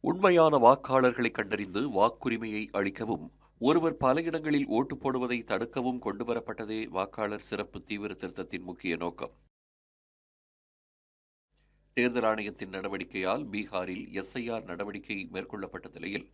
உண்மையான வாக்காளர்களை கண்டறிந்து வாக்குரிமையை அளிக்கவும் ஒருவர் பல இடங்களில் ஓட்டு போடுவதை தடுக்கவும் கொண்டுவரப்பட்டதே வாக்காளர் சிறப்பு தீவிர திருத்தத்தின் முக்கிய நோக்கம். தேர்தல் ஆணையத்தின் நடவடிக்கையால் பீகாரில் எஸ்ஐஆர் நடவடிக்கை மேற்கொள்ளப்பட்ட நிலையில்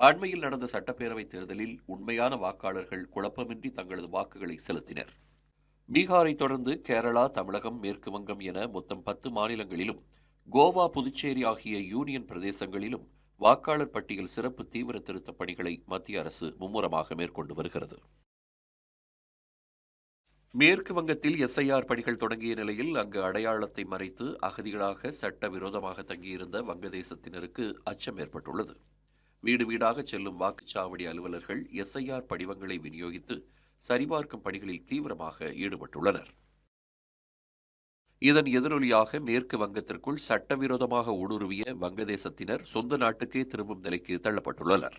அண்மையில் நடந்த சட்டப்பேரவைத் தேர்தலில் உண்மையான வாக்காளர்கள் குழப்பமின்றி தங்களது வாக்குகளை செலுத்தினர். பீகாரை தொடர்ந்து கேரளா தமிழகம் மேற்கு வங்கம் என மொத்தம் பத்து மாநிலங்களிலும் கோவா புதுச்சேரி ஆகிய யூனியன் பிரதேசங்களிலும் வாக்காளர் பட்டியல் சிறப்பு தீவிர திருத்தப் பணிகளை மத்திய அரசு மும்முரமாக மேற்கொண்டு வருகிறது. மேற்கு வங்கத்தில் எஸ்ஐஆர் பணிகள் தொடங்கிய நிலையில் அங்கு அடையாளத்தை மறைத்து அகதிகளாக சட்டவிரோதமாக தங்கியிருந்த வங்கதேசத்தினருக்கு அச்சம் ஏற்பட்டுள்ளது. வீடு வீடாக செல்லும் வாக்குச்சாவடி அலுவலர்கள் எஸ்ஐஆர் படிவங்களை விநியோகித்து சரிபார்க்கும் பணிகளில் தீவிரமாக ஈடுபட்டுள்ளனர். இதன் எதிரொலியாக மேற்கு வங்கத்திற்குள் சட்டவிரோதமாக ஊடுருவிய வங்கதேசத்தினர் சொந்த நாட்டுக்கே திரும்பும் நிலைக்கு தள்ளப்பட்டுள்ளனர்.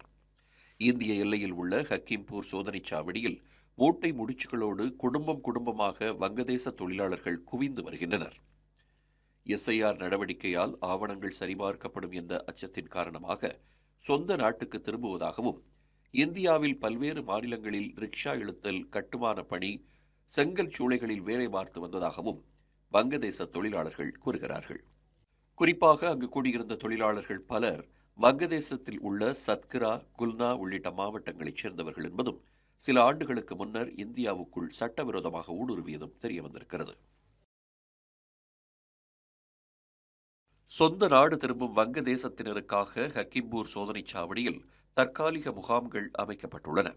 இந்திய எல்லையில் உள்ள ஹக்கீம்பூர் சோதனைச் சாவடியில் மூட்டை முடிச்சுகளோடு குடும்பம் குடும்பமாக வங்கதேச தொழிலாளர்கள் குவிந்து வருகின்றனர். எஸ்ஐஆர் நடவடிக்கையால் ஆவணங்கள் சரிபார்க்கப்படும் என்ற அச்சத்தின் காரணமாக சொந்த நாட்டுக்கு திரும்புவதாகவும் இந்தியாவில் பல்வேறு மாநிலங்களில் ரிக்ஷா இழுத்தல் கட்டுமான பணி செங்கல் சூளைகளில் வேலை பார்த்து வந்ததாகவும் வங்கதேச தொழிலாளர்கள் கூறுகிறார்கள். குறிப்பாக அங்கு கூடியிருந்த தொழிலாளர்கள் பலர் வங்கதேசத்தில் உள்ள சத்கிரா குல்னா உள்ளிட்ட மாவட்டங்களைச் சேர்ந்தவர்கள் என்பதும் சில ஆண்டுகளுக்கு முன்னர் இந்தியாவுக்குள் சட்டவிரோதமாக ஊடுருவியதும் தெரிய வந்திருக்கிறது சொந்த நாடு திரும்பும் வங்கதேசத்தினருக்காக ஹக்கிம்பூர் சோதனைச் சாவடியில் தற்காலிக முகாம்கள் அமைக்கப்பட்டுள்ளன.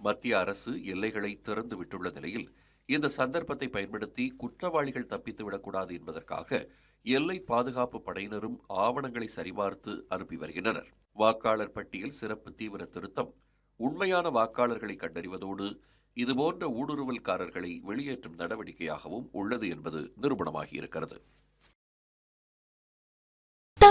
மத்திய அரசு எல்லைகளை திறந்து விட்டுள்ள நிலையில் இந்த சந்தர்ப்பத்தை பயன்படுத்தி குற்றவாளிகள் தப்பித்துவிடக்கூடாது என்பதற்காக எல்லை பாதுகாப்பு படையினரும் ஆவணங்களை சரிபார்த்து அனுப்பி வருகின்றனர். வாக்காளர் பட்டியல் சிறப்பு தீவிர திருத்தம் உண்மையான வாக்காளர்களை கண்டறிவதோடு இதுபோன்ற ஊடுருவல்காரர்களை வெளியேற்றும் நடவடிக்கையாகவும் உள்ளது என்பது நிரூபணமாகியிருக்கிறது.